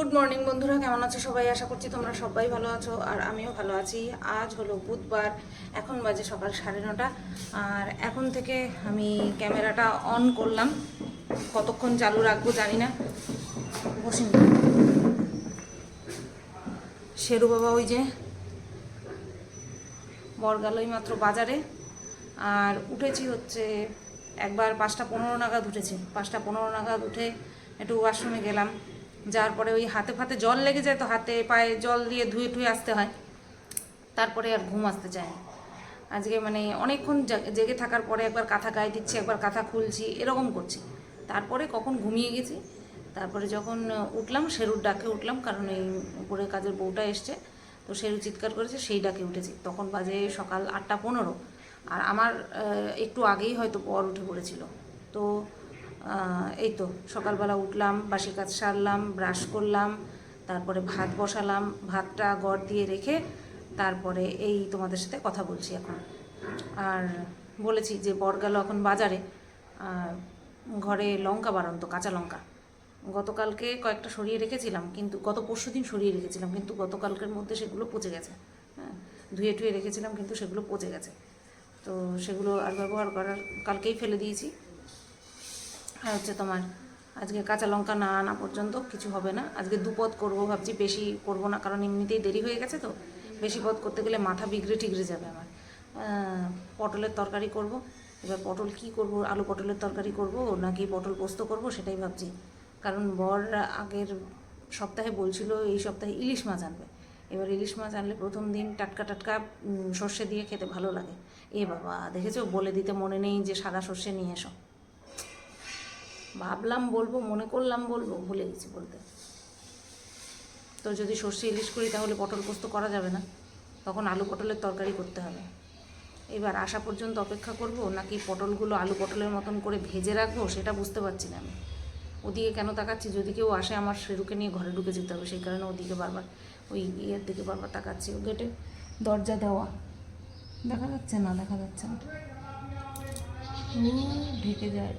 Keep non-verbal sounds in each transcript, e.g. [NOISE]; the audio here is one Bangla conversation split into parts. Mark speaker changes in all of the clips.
Speaker 1: গুড মর্নিং বন্ধুরা, কেমন আছো সবাই? আশা করছি তোমরা সবাই ভালো আছো, আর আমিও ভালো আছি। আজ হলো বুধবার, এখন বাজে সকাল সাড়ে নটা। আর এখন থেকে আমি ক্যামেরাটা অন করলাম। কতক্ষণ চালু রাখব জানি না। বসিন শেরু বাবা ওই যে বর গেলই মাত্র বাজারে। আর উঠেছি হচ্ছে একবার পাঁচটা পনেরো নাগাদ উঠেছি। পাঁচটা পনেরো নাগাদ উঠে একটু ওয়াশরুমে গেলাম। যাওয়ার পরে ওই হাতে ফাতে জল লেগে যায় তো হাতে পায়ে জল দিয়ে ধুয়ে টুয়ে আসতে হয়। তারপরে আর ঘুম আসতে চায়। আজকে মানে অনেকক্ষণ জেগে থাকার পরে একবার কাঁথা গায়ে দিচ্ছি, একবার কাঁথা খুলছি, এরকম করছি। তারপরে কখন ঘুমিয়ে গেছি, তারপরে যখন উঠলাম, শেরুর ডাকে উঠলাম, কারণ এই উপরে কাজের বউটা এসছে, তো শেরু চিৎকার করেছে, সেই ডাকে উঠেছি। তখন বাজে সকাল আটটা পনেরো। আর আমার একটু আগেই হয়তো পর উঠে পড়েছিল। তো এই তো সকালবেলা উঠলাম, বাসি কাজ সারলাম ব্রাশ করলাম, তারপরে ভাত বসালাম, ভাতটা গড় দিয়ে রেখে তারপরে এই তোমাদের সাথে কথা বলছি এখন। আর বলেছি যে বর গেল এখন বাজারে ঘরে লঙ্কা বাড়ন্ত, কাঁচা লঙ্কা। গতকালকে কয়েকটা সরিয়ে রেখেছিলাম, কিন্তু গত পরশু দিন সরিয়ে রেখেছিলাম, কিন্তু গতকালকের মধ্যে সেগুলো পচে গেছে। হ্যাঁ ধুয়ে টুয়ে রেখেছিলাম, কিন্তু সেগুলো পচে গেছে। তো সেগুলো আর ব্যবহার করার, কালকেই ফেলে দিয়েছি। আর হচ্ছে তোমার আজকে কাঁচা লঙ্কা না আনা পর্যন্ত কিছু হবে না। আজকে দুপদ করব ভাবছি, বেশি করব না, কারণ এমনিতেই দেরি হয়ে গেছে তো। বেশি পদ করতে গেলে মাথা বিগড়ে টিগড়ে যাবে আমার। পটলের তরকারি করব। এবার পটল কি করব? আলু পটলের তরকারি করব নাকি পটল পোস্ত করব সেটাই ভাবছি। কারণ বর আগের সপ্তাহে বলছিল, এই সপ্তাহে ইলিশ মাছ আনবে। এবার ইলিশ মাছ আনলে প্রথম দিন টাটকা টাটকা সর্ষে দিয়ে খেতে ভালো লাগে। এ বাবা, দেখেছ? বলে দিতে মনে নেই যে সাদা সর্ষে নিয়ে এসো। ভাবলাম বলব, মনে করলাম বলব, ভুলে গেছি বলতে। তো যদি সর্ষে ইলিশ করি তাহলে পটল পোস্ত করা যাবে না। তখন আলু পটলের তরকারি করতে হবে। এবার আসা পর্যন্ত অপেক্ষা করব, নাকি পটলগুলো আলু পটলের মতন করে ভেজে রাখব, সেটা বুঝতে পারছি না আমি। ওদিকে কেন তাকাচ্ছি? যদি কেউ আসে আমার সেরুকে নিয়ে ঘরে ঢুকে যেতে হবে, সেই কারণে ওদিকে বারবার, ওই ইয়ের দিকে বারবার তাকাচ্ছি গেটে। দরজা দেওয়া। দেখা যাচ্ছে না, দেখা যাচ্ছে না। ঢেকে যায়।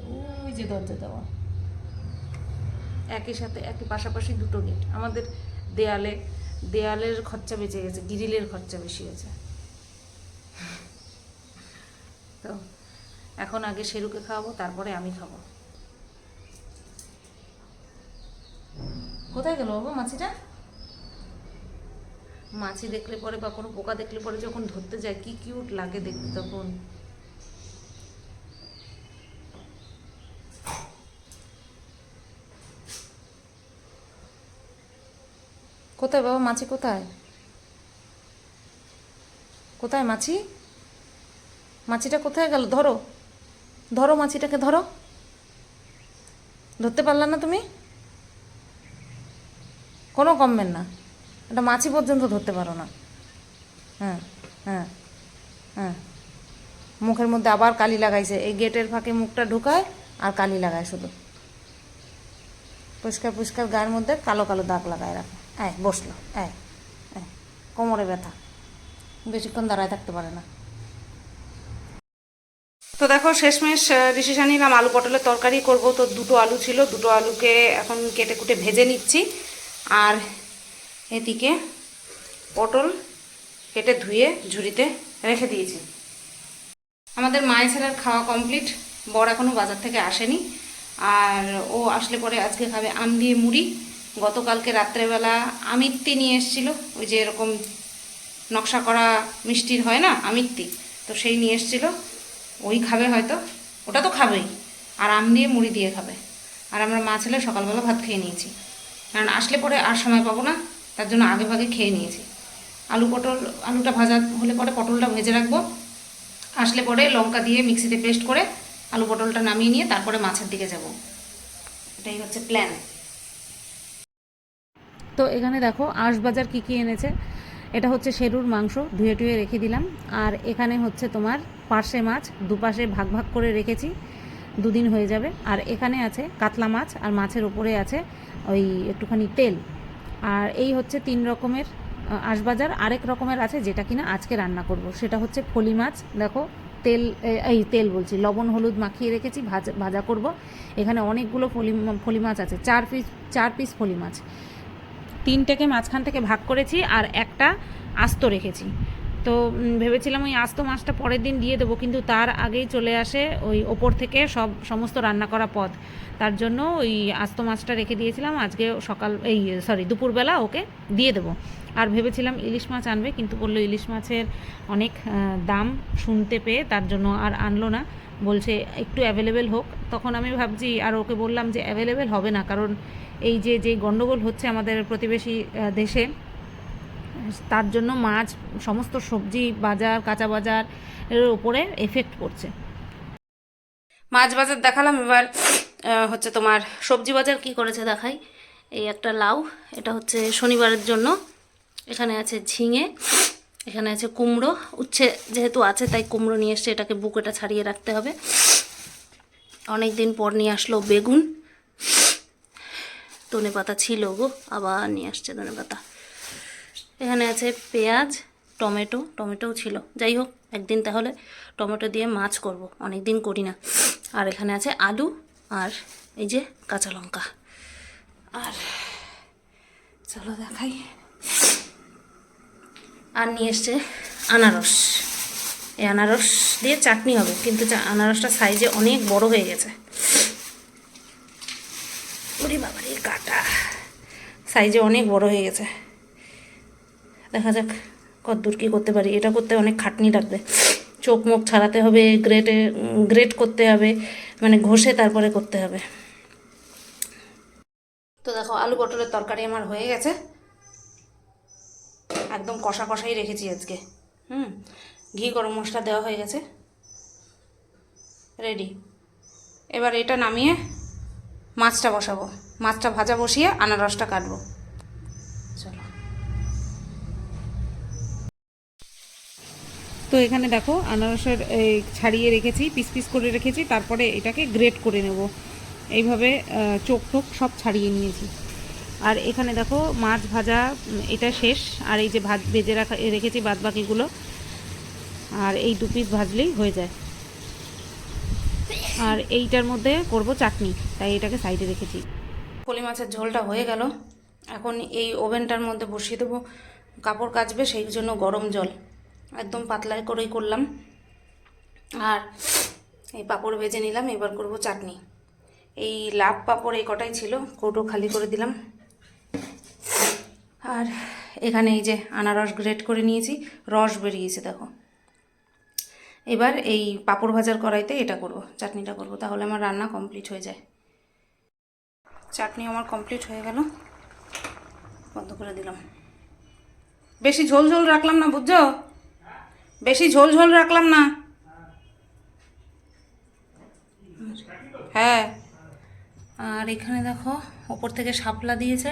Speaker 1: ওই যে দরজা দেওয়া। একই সাথে, একই পাশাপাশি দুটো গেট। আমাদের দেয়ালে, দেয়ালের খরচা বেঁচে গেছে, গ্রিলের খরচা বেশি হয়েছে। তো, এখন আগে শেরুকে খাওয়াবো, তারপরে আমি খাব। কোথায় গেল বাবা মাছিটা? মাছি দেখলে পরে বা কোনো পোকা দেখলে পরে যখন ধরতে যায়, কি কিউট লাগে দেখতে তখন। কোথায় বাবা? মাছি কোথায়? কোথায় মাছি? মাছিটা কোথায় গেল? ধরো। ধরো মাছিটাকে, ধরো। ধরতে পারলে না তুমি? কোনো কমবেন না। এটা মাছি পর্যন্ত ধরতে পারো না। হ্যাঁ হ্যাঁ হ্যাঁ। মুখের মধ্যে আবার কালি লাগাইছে। এই গেটের ফাঁকে মুখটা ঢুকায় আর কালি লাগায় শুধু। পরিষ্কার পরিষ্কার গায়ের মধ্যে কালো কালো দাগ লাগায় রাখে। হ্যাঁ বসল হ্যাঁ কোমরে ব্যথা। বেশিক্ষণ দাঁড়ায় থাকতে পারে না। তো দেখো, শেষমেশ ডিসিশন নিলাম আলু পটলের তরকারি করব। তো দুটো আলু ছিল, দুটো আলুকে এখন কেটে কুটে ভেজে নিচ্ছি। আর এদিকে পটল কেটে ধুয়ে ঝুড়িতে রেখে দিয়েছি। আমাদের মায়ের ছেলের খাওয়া কমপ্লিট। বর এখনও বাজার থেকে আসেনি। আর ও আসলে পরে আজকে খাবে আম দিয়ে মুড়ি। গতকালকে রাত্রেবেলা আমিত্তি নিয়ে এসেছিল। ওই যে এরকম নকশা করা মিষ্টির হয় না, আমিত্তি? তো সেই নিয়ে এসেছিল। ওই খাবে হয়তো। ওটা তো খাবেই। আর আম দিয়ে মুড়ি দিয়ে খাবে। আর আমরা মা ছেলে সকালবেলা ভাত খেয়ে নিয়েছি। কারণ আসলে পরে আর সময় পাবো না, তার জন্য আগে ভাগে খেয়ে নিয়েছি। আলু পটল, আলুটা ভাজা হলে পরে পটলটা ভেজে রাখব। আসলে পরে লঙ্কা দিয়ে মিক্সিতে পেস্ট করে আলু পটলটা নামিয়ে নিয়ে তারপরে মাছের দিকে যাব। এটাই হচ্ছে প্ল্যান তো এখানে দেখো আঁশ বাজার কী কী এনেছে? এটা হচ্ছে শেরুর মাংস, ধুয়ে টুয়ে রেখে দিলাম। আর এখানে হচ্ছে তোমার পার্শে মাছ, দুপাশে ভাগ ভাগ করে রেখেছি। দুদিন হয়ে যাবে। আর এখানে আছে কাতলা মাছ, আর মাছের ওপরে আছে ওই একটুখানি তেল। আর এই হচ্ছে তিন রকমের আঁশবাজার। আরেক রকমের আছে যেটা কিনা আজকে রান্না করব। সেটা হচ্ছে ফলি মাছ। দেখো, তেল এই তেল বলছি, লবণ, হলুদ মাখিয়ে রেখেছি, ভাজা ভাজা করব। এখানে অনেকগুলো ফলি ফলি মাছ আছে। চার পিস চার পিস ফলি মাছ। তিনটেকে মাঝখান থেকে ভাগ করেছি আর একটা আস্ত রেখেছি। তো ভেবেছিলাম ওই আস্ত মাছটা পরের দিন দিয়ে দেবো, কিন্তু তার আগেই চলে আসে ওই ওপর থেকে সব, সমস্ত রান্না করা পদ। তার জন্য ওই আস্ত মাছটা রেখে দিয়েছিলাম, আজকে সকাল, এই সরি দুপুরবেলা ওকে দিয়ে দেবো। আর ভেবেছিলাম ইলিশ মাছ আনবে, কিন্তু বলল ইলিশ মাছের অনেক দাম শুনতে পেয়ে তার জন্য আর আনলো না। বলছে, একটু অ্যাভেলেবেল হোক। তখন আমি ভাবছি, আর ওকে বললাম যে অ্যাভেলেবেল হবে না। কারণ এই যে যে গণ্ডগোল হচ্ছে আমাদের প্রতিবেশী দেশে, তার জন্য মাছ, সমস্ত সবজি বাজার, কাঁচা বাজার এর উপরে এফেক্ট করছে। মাছ বাজার দেখালাম এবার হচ্ছে তোমার সবজি বাজার কি করেছে দেখাই। এই একটা লাউ, এটা হচ্ছে শনিবারের জন্য। এখানে আছে ঝিঙে এখানে আছে কুমড়ো। উচ্ছে যেহেতু আছে, তাই কুমড়ো নিয়ে এসছে এটাকে বুকেটা ছাড়িয়ে রাখতে হবে। অনেক দিন পর নিয়ে আসলো বেগুন। ধনে পাতা ছিল গো, আবার নিয়ে আসছে ধনে পাতা এখানে আছে পেঁয়াজ, টমেটো, টমেটোও ছিল। যাই হোক, একদিন তাহলে টমেটো দিয়ে মাছ করব অনেক দিন করি না। আর এখানে আছে আলু আর এই যে কাঁচা লঙ্কা। আর চলো দেখাই। আর নিয়ে এসছে আনারস। এই আনারস দিয়ে চাটনি হবে, কিন্তু আনারসটা সাইজে অনেক বড় হয়ে গেছে। ওরে বাবারে কাটা। সাইজে অনেক বড় হয়ে গেছে। দেখা যাক কতদূর কী করতে পারি। এটা করতে অনেক খাটনি লাগবে। চোখ মুখ ছাড়াতে হবে গ্রেটে গ্রেট করতে হবে মানে ঘষে তারপরে করতে হবে। তো দেখো, আলু পটলের তরকারি আমার হয়ে গেছে। একদম কষা কষাই রেখেছি আজকে। হুম? ঘি গরম মশলা দেওয়া হয়ে গেছে। রেডি এবার এটা নামিয়ে মাছটা বসাবো। মাছটা ভাজা বসিয়ে আনারসটা কাটবো। চলো। তো এখানে দেখো আনারসের এই ছাড়িয়ে রেখেছি, পিস পিস করে রেখেছি, তারপরে এটাকে গ্রেট করে নেব। এইভাবে চোখ টোক সব ছাড়িয়ে নিয়েছি। আর এখানে দেখো মাছ ভাজা এটা শেষ। আর এই যে ভাত ভেজে রাখা রেখেছি বাদ বাকিগুলো। আর এই দু পিস ভাজলেই হয়ে যায়। আর এইটার মধ্যে করব চাটনি, তাই এটাকে সাইডে রেখেছি। পলি মাছের ঝোলটা হয়ে গেল। এখন এই ওভেনটার মধ্যে বসিয়ে দেবো। কাপড় কাচবে, সেই জন্য গরম জল। একদম পাতলা করেই করলাম। আর এই পাঁপড় ভেজে নিলাম, এবার করব চাটনি। এই লাভ পাঁপড় এই কটাই ছিল, কৌটো খালি করে দিলাম। এখানে এই যে আনারস গ্রেট করে নিয়েছি, রস বেরিয়েছে দেখো। এবার এই পাঁপড় ভাজার কড়াইতে এটা করব, চাটনিটা করব, তাহলে আমার রান্না কমপ্লিট হয়ে যায়। চাটনি আমার কমপ্লিট হয়ে গেল। বন্ধ করে দিলাম। বেশি ঝোল ঝোল রাখলাম না, বুঝছ? বেশি ঝোল ঝোল রাখলাম না। হ্যাঁ। আর এখানে দেখো, ওপর থেকে শাপলা দিয়েছে।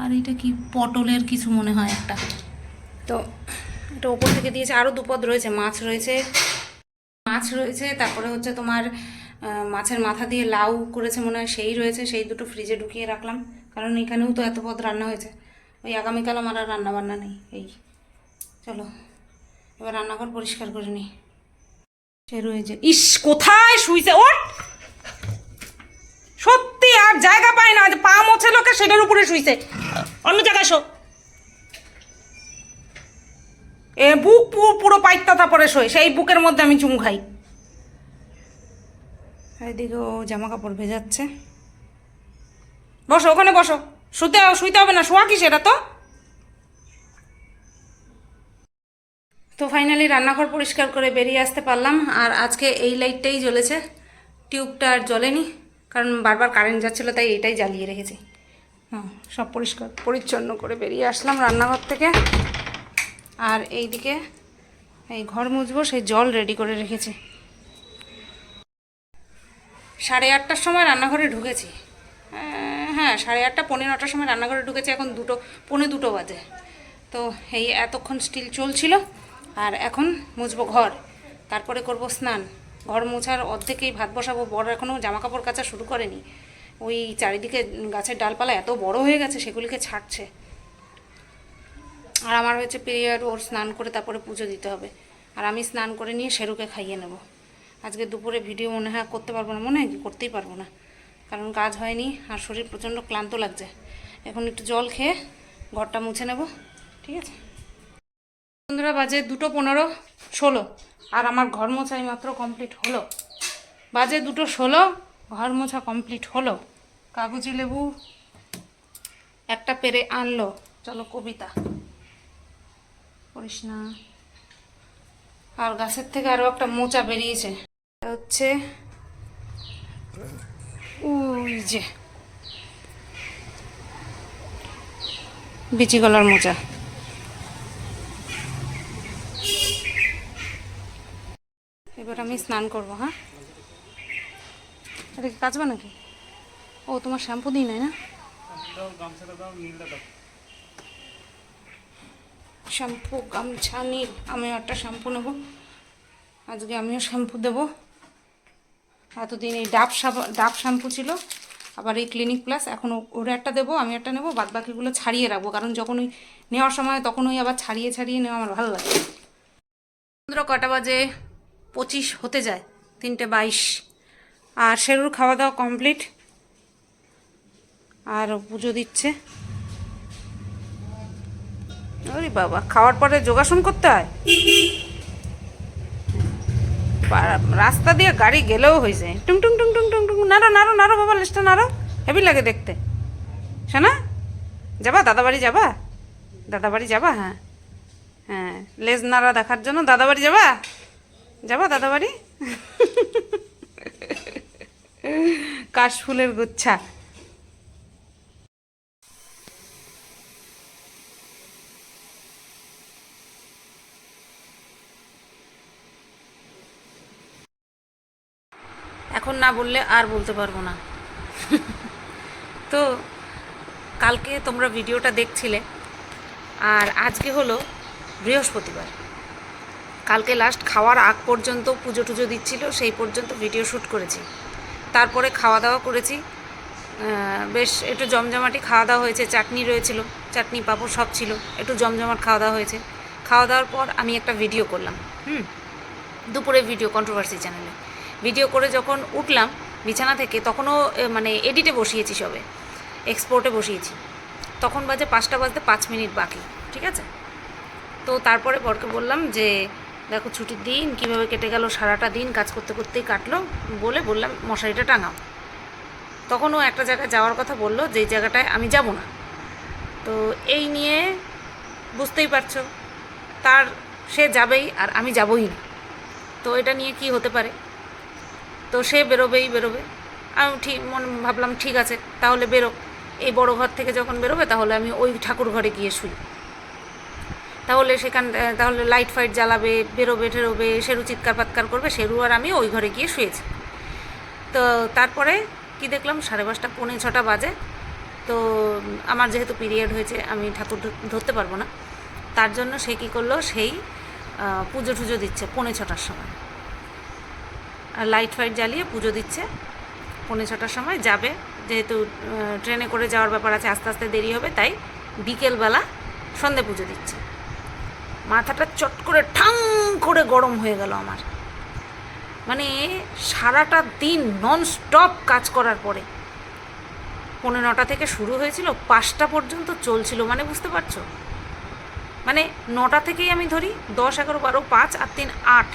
Speaker 1: আর এটা কি পটলের কিছু মনে হয় একটা? তো এটা ওপর থেকে দিয়েছে আরও দুপদ রয়েছে, মাছ রয়েছে। মাছ রয়েছে, তারপরে হচ্ছে তোমার মাছের মাথা দিয়ে লাউ করেছে মনে হয়, সেই রয়েছে, সেই দুটো ফ্রিজে ঢুকিয়ে রাখলাম। কারণ এখানেও তো এত পদ রান্না হয়েছে। ওই আগামীকাল আমার আর রান্না বান্না নেই, এই। চলো, এবার রান্নাঘর পরিষ্কার করে নিই। সে রয়েছে। ইস, কোথায় শুইছে? ওর সত্যি, আর জায়গা পায় না যে পা মোছে লোকে সেটার উপরে শুইছে। অন্য জায়গায় শো। এ বুক পুরো পুরো পাইতাতা পরে শোয়, সেই বুকের মধ্যে আমি চুম খাই। এদিকে ও জামা কাপড় ভেজাচ্ছে। বসো, ওখানে বসো। শুতে, শুইতে হবে না, শোয়া কি সেটা তো তো ফাইনালি রান্নাঘর পরিষ্কার করে বেরিয়ে আসতে পারলাম, আর আজকে এই লাইটটাই জ্বলেছে। টিউবটা আর জ্বলেনি, কারণ বারবার কারেন্ট যাচ্ছিল, তাই এটাই জ্বালিয়ে রেখেছি। সব পরিষ্কার, পরিচ্ছন্ন করে বেরিয়ে আসলাম রান্নাঘর থেকে। আর এইদিকে এই ঘর মুছবো, সেই জল রেডি করে রেখেছি। সাড়ে আটটার সময় রান্নাঘরে ঢুকেছি। হ্যাঁ সাড়ে আটটা পনেরো নটার সময় রান্নাঘরে ঢুকেছি, এখন দুটো, পৌনে দুটো বাজে। তো এই এতক্ষণ স্টিল চলছিল, আর এখন মুছবো ঘর। তারপরে করব স্নান। ঘর মোছার অর্ধেকেই ভাত বসাবো বড় এখনও জামা কাপড় কাচা শুরু করেনি। ওই চারিদিকে গাছের ডালপালা এত বড় হয়ে গেছে, সেগুলিকে ছাড়ছে আর আমার হচ্ছে পিরিয়ড ওর স্নান করে তারপরে পুজো দিতে হবে। আর আমি স্নান করে নিয়ে সেরুকে খাইয়ে নেব। আজকে দুপুরে ভিডিও মনে হয় করতে পারব না, মনে হয় করতেই পারব না। কারণ কাজ হয়নি আর শরীর প্রচণ্ড ক্লান্ত লাগছে। এখন একটু জল খেয়ে ঘরটা মুছে নেব, ঠিক আছে? বন্ধুরা বাজে দুটো পনেরো, ষোলো। আর আমার ঘর মোছাই মাত্র কমপ্লিট হলো। বাজে দুটো ষোলো, ঘর মোছা কমপ্লিট হলো। কাগজি লেবু। একটা পেরে আনলো। চলো কবিতা। করিস না। আর গাছের থেকে আরও একটা মোচা বেরিয়েছে। হচ্ছে ওই যে বিচি গলার মোচা। এবার আমি স্নান করব হ্যাঁ? এটা কি কাচবা নাকি? ও, তোমার শ্যাম্পু দিই নাই না? শ্যাম্পু গামছা নীল আমিও একটা শ্যাম্পু নেব। আজকে আমিও শ্যাম্পু দেব। এতদিন এই ডাব ডাব শ্যাম্পু ছিল, আবার এই ক্লিনিক প্লাস এখন ওর একটা দেবো, আমি একটা নেব বাদ বাকিগুলো ছাড়িয়ে রাখব, কারণ যখন ওই নেওয়ার সময় তখন ওই আবার ছাড়িয়ে ছাড়িয়ে নেওয়া আমার ভালো লাগে। বন্ধুরা কটা বাজে? পঁচিশ হতে যায়, তিনটে বাইশ। আর শেরুর খাওয়া দাওয়া কমপ্লিট। আর পুজো দিচ্ছে। ওরে বাবা, খাওয়ার পরে যোগাসন করতে হয়? রাস্তা দিয়ে গাড়ি গেলেও হয়েছে টুং টুং টুং টুং টুং টুং, নাড়ো নাড়ো নাড়ো বাবা লেসটা নাড়ো। হেভি লাগে দেখতে। শোনা? যাবা? দাদাবাড়ি যাবা? দাদাবাড়ি যাবা? হ্যাঁ। হ্যাঁ লেজ নাড়া দেখার জন্য দাদাবাড়ি যাবা? যাবা দাদাবাড়ি কাশফুলের গুচ্ছা। এখন না বললে আর বলতে পারব না। তো কালকে তোমরা ভিডিওটা দেখছিলে, আর আজকে হলো বৃহস্পতিবার। কালকে লাস্ট খাওয়ার আগ পর্যন্ত পুজো টুজো দিচ্ছিল, সেই পর্যন্ত ভিডিও শ্যুট করেছি। তারপরে খাওয়া দাওয়া করেছি বেশ একটু জমজমাটি খাওয়া দাওয়া হয়েছে, চাটনি রয়েছিল, চাটনি, পাঁপড় সব ছিল, একটু জমজমাট খাওয়া দাওয়া হয়েছে। খাওয়া দাওয়ার পর আমি একটা ভিডিও করলাম, হুম? দুপুরে ভিডিও কন্ট্রোভার্সি চ্যানেলে ভিডিও করে যখন উঠলাম বিছানা থেকে, তখনও মানে এডিটে বসিয়েছি সবে এক্সপোর্টে বসিয়েছি। তখন বাজে পাঁচটা বাজতে পাঁচ মিনিট বাকি, ঠিক আছে? তো তারপরে বরকে বললাম যে, দেখো ছুটির দিন, কীভাবে কেটে গেল সারাটা দিন, কাজ করতে করতেই কাটলো। বলে বললাম, মশারিটা টাঙাও। তখন ও একটা জায়গায় যাওয়ার কথা বলল যেই জায়গাটায় আমি যাব না। তো এই নিয়ে বুঝতেই পারছ, তার, সে যাবেই আর আমি যাবই না। তো এটা নিয়ে কি হতে পারে? তো সে বেরোবেই বেরোবে। আমি ঠিক মনে ভাবলাম, ঠিক আছে, তাহলে বেরো। এই বড় ঘর থেকে যখন বেরোবে, তাহলে আমি ওই ঠাকুর ঘরে গিয়ে শুই। তাহলে সেখান, তাহলে লাইট ফাইট জ্বালাবে, বেরোবে, ঠেরোবে, সেরু চিৎকার পাৎকার করবে, সেরু আর আমি ওই ঘরে গিয়ে শুয়েছি। তো তারপরে কি দেখলাম, সাড়ে পাঁচটা, পৌনে ছটা বাজে। তো আমার যেহেতু পিরিয়ড হয়েছে, আমি ঠাকুর ধরতে পারব না। তার জন্য সে কী করল, সেই পুজো টুজো দিচ্ছে, পৌনে ছটার সময়। লাইট ফাইট জ্বালিয়ে পুজো দিচ্ছে। পৌনে ছটার সময় যাবে। যেহেতু ট্রেনে করে যাওয়ার ব্যাপার আছে, আস্তে আস্তে দেরি হবে, তাই বিকেলবেলা সন্ধে পুজো দিচ্ছে। মাথাটা চট করে ঠাং করে গরম হয়ে গেল আমার। মানে সারাটা দিন নন স্টপ কাজ করার পরে। পৌনে নটা থেকে শুরু হয়েছিল, পাঁচটা পর্যন্ত চলছিল মানে বুঝতে পারছ? মানে নটা থেকেই আমি ধরি, দশ, এগারো, বারো, পাঁচ আর তিন, আট।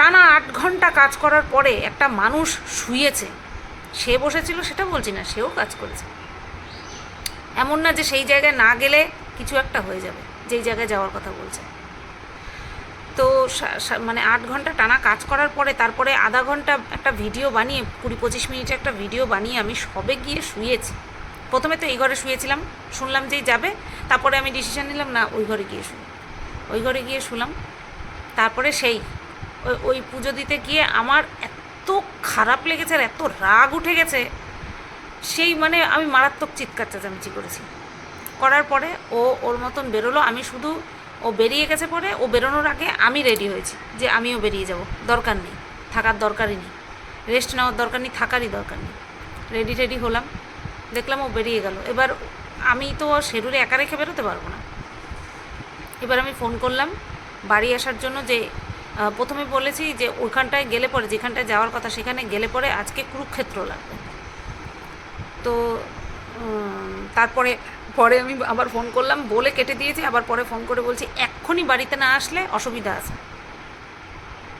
Speaker 1: টানা আট ঘণ্টা কাজ করার পরে একটা মানুষ শুয়েছে। সে বসেছিল, সেটা বলছি না, সেও কাজ করেছে। এমন না যে সেই জায়গায় না গেলে কিছু একটা হয়ে যাবে, যেই জায়গায় যাওয়ার কথা বলছে। তো মানে আট ঘণ্টা টানা কাজ করার পরে তারপরে আধা ঘণ্টা একটা ভিডিও বানিয়ে, কুড়ি পঁচিশ মিনিটে একটা ভিডিও বানিয়ে আমি সবে গিয়ে শুয়েছি। প্রথমে তো এই ঘরে শুয়েছিলাম, শুনলাম যেই যাবে, তারপরে আমি ডিসিশন নিলাম, না, ওই ঘরে গিয়ে শুই। ওই ঘরে গিয়ে শুলাম, তারপরে সেই ওই পুজো দিতে গিয়ে আমার এত খারাপ লেগেছে আর এত রাগ উঠে গেছে, সেই মানে আমি মারাত্মক চিৎকার চেঁচামেচি করেছি। করার পরে ও ওর মতন বেরোলো, আমি শুধু ও বেরিয়ে গেছে পরে ও বেরোনোর আগে আমি রেডি হয়েছি যে আমিও বেরিয়ে যাব, দরকার নেই, থাকার দরকারই নেই রেস্ট নেওয়ার দরকার নেই, থাকারই দরকার নেই। রেডি টেডি হলাম, দেখলাম ও বেরিয়ে গেল। এবার আমি তো শেরুরে একা রেখে বেরোতে পারব না। এবার আমি ফোন করলাম, বাড়ি আসার জন্য যে প্রথমে বলেছি যে ওইখানটায় গেলে পরে, যেখানটায় যাওয়ার কথা সেখানে গেলে পরে আজকে কুরুক্ষেত্র লাগবে। তো তারপরে, পরে আমি আবার ফোন করলাম, বলে কেটে দিয়েছি, আবার পরে ফোন করে বলছি, এক্ষুনি বাড়িতে না আসলে অসুবিধা আছে।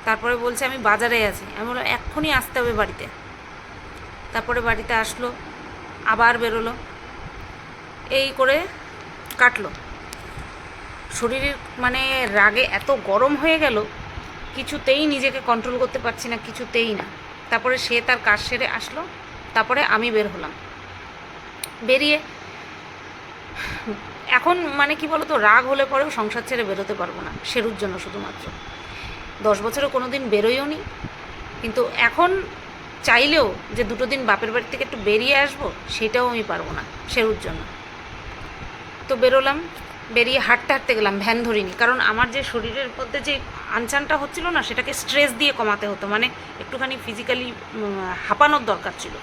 Speaker 1: তারপরে বলছে, আমি বাজারে আছি। আমি বললাম, এক্ষুনি আসতে হবে বাড়িতে। তারপরে বাড়িতে আসলো, আবার বেরোলো, এই করে কাটলো। শরীরের মানে রাগে এত গরম হয়ে গেল কিছুতেই নিজেকে কন্ট্রোল করতে পারছি না, কিছুতেই না। তারপরে সে তার কাজ সেরে আসলো, তারপরে আমি বের হলাম। বেরিয়ে এখন মানে কি বলতো, রাগ হলে পরেও সংসার ছেড়ে বেরোতে পারব না সেরুর জন্য শুধুমাত্র। দশ বছরে কোনো দিন বেরোইও নি, কিন্তু এখন চাইলেও যে দুটো দিন বাপের বাড়ি থেকে একটু বেরিয়ে আসব, সেটাও আমি পারব না সেরুর জন্য। তো বেরোলাম বেরিয়ে হাঁটতে হাঁটতে গেলাম, ভ্যান ধরিনি। কারণ আমার যে শরীরের মধ্যে যে আনচানটা হচ্ছিল না, সেটাকে স্ট্রেস দিয়ে কমাতে হতো। মানে একটুখানি ফিজিক্যালি হাঁপানোর দরকার ছিল।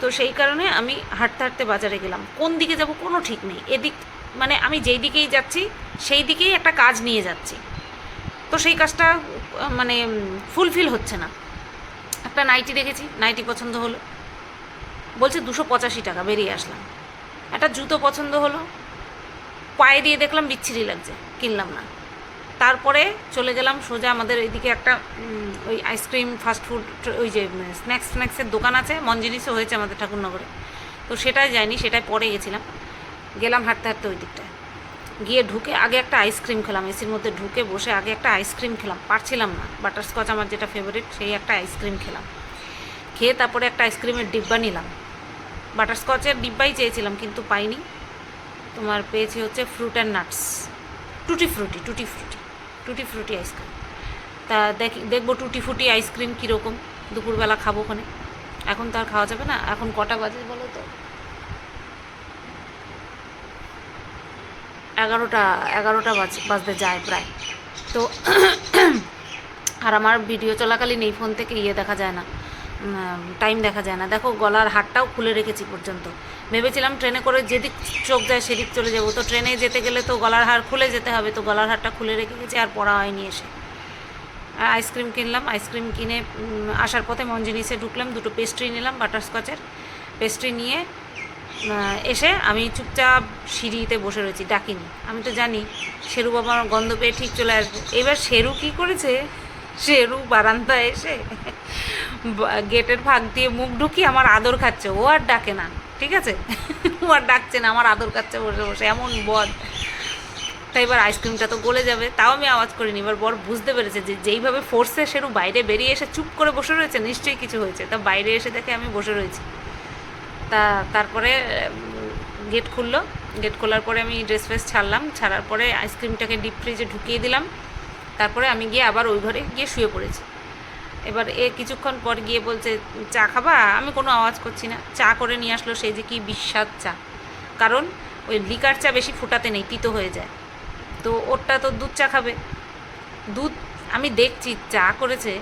Speaker 1: তো সেই কারণে আমি হাঁটতে হাঁটতে বাজারে গেলাম। কোন দিকে যাব কোনো ঠিক নেই। এদিক মানে আমি যেই দিকেই যাচ্ছি, সেই দিকেই একটা কাজ নিয়ে যাচ্ছি। তো সেই কাজটা মানে ফুলফিল হচ্ছে না। একটা নাইটি দেখেছি, নাইটি পছন্দ হলো। বলছে দুশো পঁচাশি টাকা, বেরিয়ে আসলাম। একটা জুতো পছন্দ হলো। পায়ে দিয়ে দেখলাম বিচ্ছিরি লাগছে, কিনলাম না। তারপরে চলে গেলাম সোজা আমাদের এদিকে একটা ওই আইসক্রিম ফাস্টফুড ওই যে স্ন্যাক্স স্ন্যাক্সের দোকান আছে মন জিনিসও হয়েছে আমাদের ঠাকুরনগরে। তো সেটাই যাইনি সেটাই পরে গেছিলাম। গেলাম হাঁটতে হাঁটতে ওই দিকটায়। গিয়ে ঢুকে আগে একটা আইসক্রিম খেলাম এসির মধ্যে ঢুকে বসে আগে একটা আইসক্রিম খেলাম, পারছিলাম না। বাটারস্কচ আমার যেটা ফেভারিট সেই একটা আইসক্রিম খেলাম। খেয়ে তারপরে একটা আইসক্রিমের ডিব্বা নিলাম। বাটারস্কচের ডিব্বাই চেয়েছিলাম, কিন্তু পাইনি। তোমার পেয়েছি হচ্ছে ফ্রুট অ্যান্ড নাটস টুটি ফ্রুটি টুটি ফ্রুটি টুটি ফ্রুটি আইসক্রিম তা দেখি, দেখব টুটি ফুটি আইসক্রিম কীরকম। দুপুরবেলা খাব ওখানে। এখন তো আর খাওয়া যাবে না। এখন কটা বাজে বলো তো? এগারোটা এগারোটা বাজ, বাজতে যায় প্রায়। তো [COUGHS] আর আমার ভিডিও চলাকালীন এই ফোন থেকে ইয়ে দেখা যায় না। টাইম দেখা যায় না। দেখো, গলার হাটটাও খুলে রেখেছি পর্যন্ত। ভেবেছিলাম ট্রেনে করে যেদিক চোখ যায় সেদিক চলে যাব। তো ট্রেনে যেতে গেলে তো গলার হার খুলে যেতে হবে, তো গলার হারটা খুলে রেখে গেছি আর পড়া হয়নি এসে। আর আইসক্রিম কিনলাম, আইসক্রিম কিনে আসার পথে মঞ্জিনিসে ঢুকলাম, দুটো পেস্ট্রি নিলাম বাটারস্কচের পেস্ট্রি নিয়ে এসে আমি চুপচাপ সিঁড়িতে বসে রয়েছি, ডাকিনি। আমি তো জানি শেরু বাবার গন্ধ পেয়ে ঠিক চলে আসবে। এবার শেরু কি করেছে? শেরু বারান্দায় এসে গেটের ফাঁক দিয়ে মুখ ঢুকিয়ে আমার আদর খাচ্ছে, ও আর ডাকে না। ঠিক আছে? ও আর আমার আদর খাচ্ছে বসে বসে, এমন বদ। তাই এবার আইসক্রিমটা তো গলে যাবে, তাও আমি আওয়াজ করিনি। এবার বর বুঝতে পেরেছে যে যেইভাবে ফোর্সে সেরু বাইরে বেরিয়ে এসে চুপ করে বসে রয়েছে, নিশ্চয়ই কিছু হয়েছে। তা বাইরে এসে দেখে আমি বসে রয়েছি। তা তারপরে গেট খুললো। গেট খোলার পরে আমি ড্রেস ফ্রেস ছাড়লাম। ছাড়ার পরে আইসক্রিমটাকে ডিপ ফ্রিজে ঢুকিয়ে দিলাম। তারপরে আমি গিয়ে আবার ওই ঘরে গিয়ে শুয়ে পড়েছি। এবার এ কিছুক্ষণ পর গিয়ে বলছে, চা খাবা? আমি কোনো আওয়াজ করছি না। চা করে নিয়ে আসলো সেই যে কি বিস্বাদ চা। কারণ ওই লিকার চা বেশি ফোটাতে নেই, তিতো হয়ে যায়। তো ওরটা তো দুধ চা খাবে। দুধ আমি দেখছি, চা করেছে,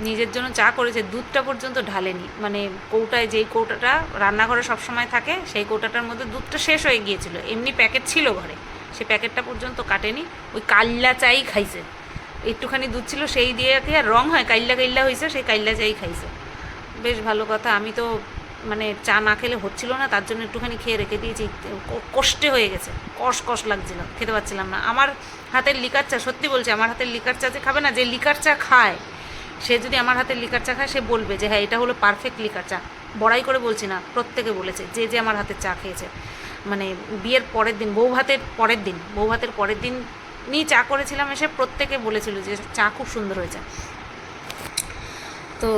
Speaker 1: নিজের জন্য চা করেছে, দুধটা পর্যন্ত ঢালেনি। মানে কৌটায় যেই কৌটাটা রান্নাঘরে সবসময় থাকে, সেই কৌটাটার মধ্যে দুধটা শেষ হয়ে গিয়েছিল। এমনি প্যাকেট ছিল ঘরে। সে প্যাকেটটা পর্যন্ত কাটেনি। ওই কাল্লা চাই খাইছে। একটুখানি দুধ ছিল সেই দিয়ে আর রং হয়, কাইল্লা কাইল্লা হয়েছে সেই কাইল্লা চাই খাইছে। বেশ ভালো কথা, আমি তো মানে চা না খেলে হচ্ছিল না, তার জন্য একটুখানি খেয়ে রেখে দিয়েছি। কষ্টে হয়ে গেছে, কষ কষ লাগছিল, খেতে পারছিলাম না। আমার হাতের লিকার চা, সত্যি বলছি, আমার হাতের লিকার চা যে খাবে না, যে লিকার চা খায়, সে যদি আমার হাতের লিকার চা খায়, সে বলবে যে হ্যাঁ এটা হলো পারফেক্ট লিকার চা। বড়াই করে বলছি না, প্রত্যেকে বলেছে, যে যে আমার হাতের চা খেয়েছে। মানে বিয়ের পরের দিন বউ ভাতের পরের দিন বউ ভাতের পরের দিন নিয়ে চা করেছিলাম এসে প্রত্যেকে বলেছিল যে চা খুব সুন্দর হয়েছে। তো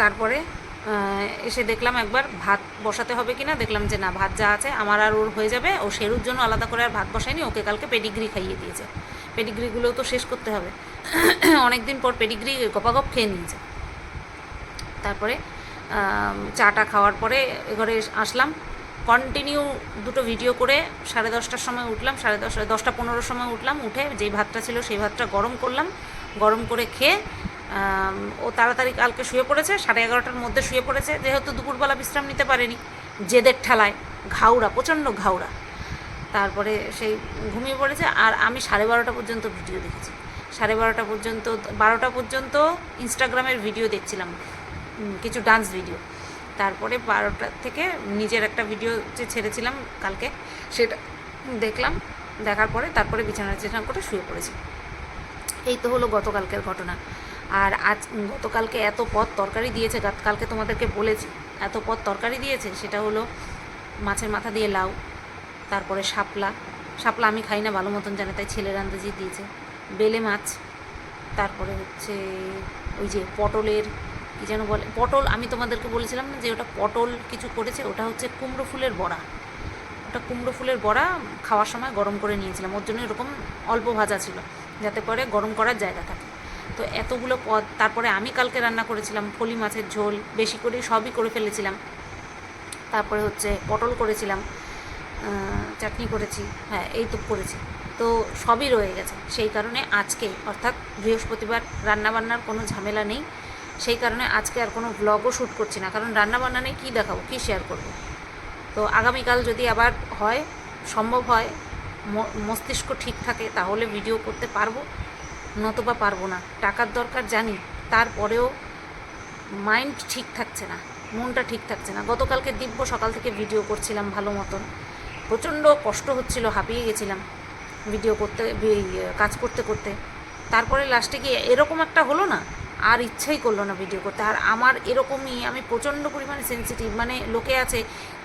Speaker 1: তারপরে এসে দেখলাম একবার ভাত বসাতে হবে কিনা, দেখলাম যে না, ভাত যা আছে আমার আর ওর হয়ে যাবে, ও শেরুর জন্য আলাদা করে আর ভাত বসায়নি, ওকে কালকে পেডিগ্রি খাইয়ে দিয়েছে। পেডিগ্রিগুলোও তো শেষ করতে হবে। [CLEARS THROAT] অনেক দিন পর পেডিগ্রি গপাগপ খেয়ে নিয়েছে। তারপরে চাটা খাওয়ার পরে এঘরে আসলাম। কন্টিনিউ দুটো ভিডিও করে সাড়ে দশটার সময় উঠলাম, সাড়ে দশ দশটা পনেরোর সময় উঠলাম উঠে যেই ভাতটা ছিল সেই ভাতটা গরম করলাম, গরম করে খেয়ে ও তাড়াতাড়ি কালকে শুয়ে পড়েছে, সাড়ে এগারোটার মধ্যে শুয়ে পড়েছে, যেহেতু দুপুরবেলা বিশ্রাম নিতে পারেনি, জেদের ঠেলায়, ঘাউড়া, প্রচণ্ড ঘাউড়া। তারপরে সেই ঘুমিয়ে পড়েছে, আর আমি সাড়ে বারোটা পর্যন্ত ভিডিও দেখেছি। সাড়ে বারোটা পর্যন্ত বারোটা পর্যন্ত ইনস্টাগ্রামের ভিডিও দেখছিলাম কিছু ডান্স ভিডিও তারপরে বারোটা থেকে নিজের একটা ভিডিও যে ছেড়েছিলাম কালকে, সেটা দেখলাম, দেখার পরে তারপরে বিছানা টিছানা করে শুয়ে পড়েছি। এই তো হলো গতকালকের ঘটনা। আর আজ গতকালকে এত পদ তরকারি দিয়েছে কালকে তোমাদেরকে বলেছি, এত পদ তরকারি দিয়েছে, সেটা হলো মাছের মাথা দিয়ে লাউ, তারপরে শাপলা। শাপলা আমি খাই না, ভালো মতন জানে, তাই ছেলের আন্দাজি দিয়েছে। বেলে মাছ, তারপরে হচ্ছে ওই যে পটলের কী যেন বলে, পটল, আমি তোমাদেরকে বলেছিলাম না যে ওটা পটল কিছু করেছে, ওটা হচ্ছে কুমড়ো ফুলের বড়া। ওটা কুমড়ো ফুলের বড়া খাওয়ার সময় গরম করে নিয়েছিলাম, ওর জন্য এরকম অল্প ভাজা ছিল, যাতে করে গরম করার জায়গা থাকে। তো এতগুলো পদ, তারপরে আমি কালকে রান্না করেছিলাম, ফলি মাছের ঝোল, বেশি করে সবই করে ফেলেছিলাম। তারপরে হচ্ছে পটল করেছিলাম চাটনি করেছি হ্যাঁ এই তো করেছি। তো সবই রয়ে গেছে, সেই কারণে আজকে, অর্থাৎ বৃহস্পতিবার, রান্নাবান্নার কোনো ঝামেলা নেই। সেই কারণে আজকে আর কোনো ব্লগও শ্যুট করছি না। কারণ রান্নাবান্না নেই কী দেখাবো, কী শেয়ার করব? তো আগামীকাল যদি আবার হয়, সম্ভব হয় মস্তিষ্ক ঠিক থাকে, তাহলে ভিডিও করতে পারব, নতুবা পারব না। টাকার দরকার জানি, তারপরেও মাইন্ড ঠিক থাকছে না, মনটা ঠিক থাকছে না। গতকালকে দিব্য সকাল থেকে ভিডিও করছিলাম ভালো মতন। প্রচণ্ড কষ্ট হচ্ছিল, হাঁপিয়ে গেছিলাম ভিডিও করতে কাজ করতে করতে। তারপরে লাস্টে গিয়ে এরকম একটা হলো না আর ইচ্ছাই করল না ভিডিও করতে। আর আমার এরকমই, আমি প্রচণ্ড পরিমাণে সেন্সিটিভ মানে লোকে আছে,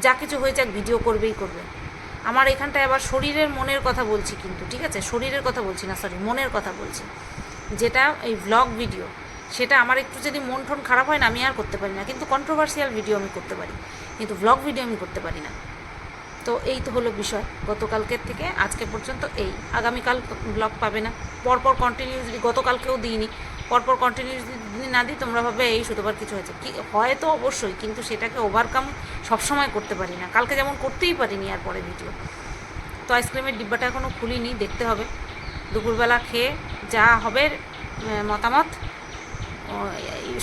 Speaker 1: যা কিছু হয়ে যাক ভিডিও করবেই করবে। আমার এখানটায় আবার শরীরের মনের কথা বলছি কিন্তু, ঠিক আছে? শরীরের কথা বলছি না সরি মনের কথা বলছি। যেটা এই ভ্লগ ভিডিও সেটা আমার একটু যদি মন টন খারাপ হয় না, আমি আর করতে পারি না। কিন্তু কন্ট্রোভার্সিয়াল ভিডিও আমি করতে পারি। কিন্তু ভ্লগ ভিডিও আমি করতে পারি না। তো এই তো হলো বিষয়। গতকালকের থেকে আজকে পর্যন্ত এই। আগামীকাল ব্লগ পাবে না। পরপর কন্টিনিউসলি গতকালকেও দিইনি পরপর কন্টিনিউ যদি না দিই, তোমরা ভাবে এই শুধুবার কিছু হয়েছে। কি, হয় তো অবশ্যই, কিন্তু সেটাকে ওভারকাম সবসময় করতে পারি না। কালকে যেমন করতেই পারিনি আর পরে ভিডিও তো আইসক্রিমের ডিব্বাটা এখনও খুলিনি, দেখতে হবে। দুপুরবেলা খেয়ে যা হবে মতামত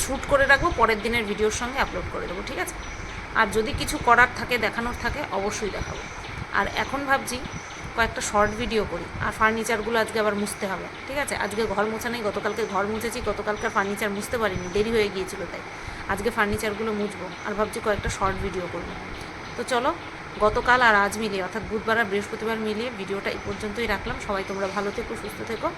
Speaker 1: শ্যুট করে রাখব, পরের দিনের ভিডিওর সঙ্গে আপলোড করে দেবো, ঠিক আছে? আর যদি কিছু করার থাকে, দেখানোর থাকে, অবশ্যই দেখাবো। আর এখন ভাবছি কয়েকটা শর্ট ভিডিও করি। আর ফার্নিচারগুলো আজকে আবার মুছতে হবে, ঠিক আছে? আজকে ঘর মোছা নেই, গতকালকে ঘর মুছেছি গতকালকার ফার্নিচার মুছতে পারিনি, দেরি হয়ে গিয়েছিল তাই। আজকে ফার্নিচারগুলো মুছবো, আর ভাবছি কয়েকটা শর্ট ভিডিও করব। তো চলো, গতকাল আর আজ মিলিয়ে, অর্থাৎ বুধবার আর বৃহস্পতিবার মিলিয়ে ভিডিওটা এই পর্যন্তই রাখলাম। সবাই তোমরা ভালো থেকো, সুস্থ থেকো।